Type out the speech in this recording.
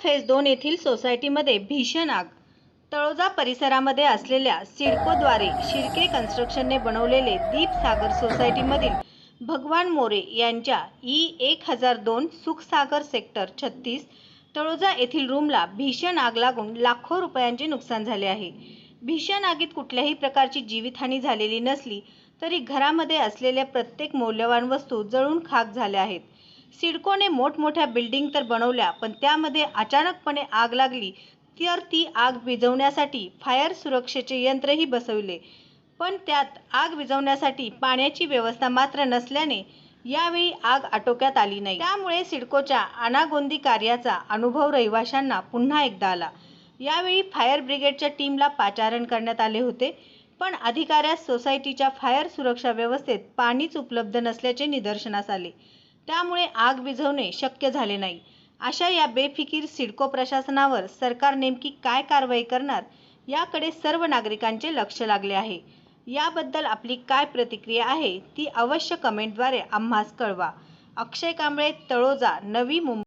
Phase दोन येथील सोसायटीमध्ये भीषण आग. तळोजा परिसरामध्ये असलेल्या सिडकोद्वारे शिर्के कन्स्ट्रक्शनने बनवलेले दीपसागर सोसायटीमधील भगवान मोरे यांच्या ई एक हजार दोन सुखसागर सेक्टर छत्तीस तळोजा येथील रूमला भीषण आग लागून लाखो रुपयांचे नुकसान झाले आहे. भीषण आगीत कुठल्याही प्रकारची जीवितहानी झालेली नसली तरी घरामध्ये असलेल्या प्रत्येक मौल्यवान वस्तू जळून खाक झाल्या आहेत. सिडकोने मोठमोठ्या बिल्डिंग तर बनवल्या पण त्यामध्ये अचानकपणे आग लागली. तर ती आग विझवण्यासाठी फायर सुरक्षेचे यंत्रही बसविले. पण त्यात आग विझवण्यासाठी पाण्याची व्यवस्था मात्र नसल्याने यावेळी आग आटोक्यात आली नाही. त्यामुळे सिडकोच्या अनागोंदी कार्याचा अनुभव रहिवाशांना पुन्हा एकदा आला. यावेळी फायर ब्रिगेडच्या टीमला पाचारण करण्यात आले होते पण अधिकाऱ्यास सोसायटीच्या फायर सुरक्षा व्यवस्थेत पाणीच उपलब्ध नसल्याचे निदर्शनास आले. त्यामुळे आग विझवणे शक्य झाले नाही. अशा या बेफिकीर सिडको प्रशासनावर सरकार नेमकी काय कारवाई करणार याकडे सर्व नागरिकांचे लक्ष लागले आहे. याबद्दल आपली काय प्रतिक्रिया आहे ती अवश्य कमेंटद्वारे आम्हास कळवा. अक्षय कांबळे तळोजा नवी मुंबई.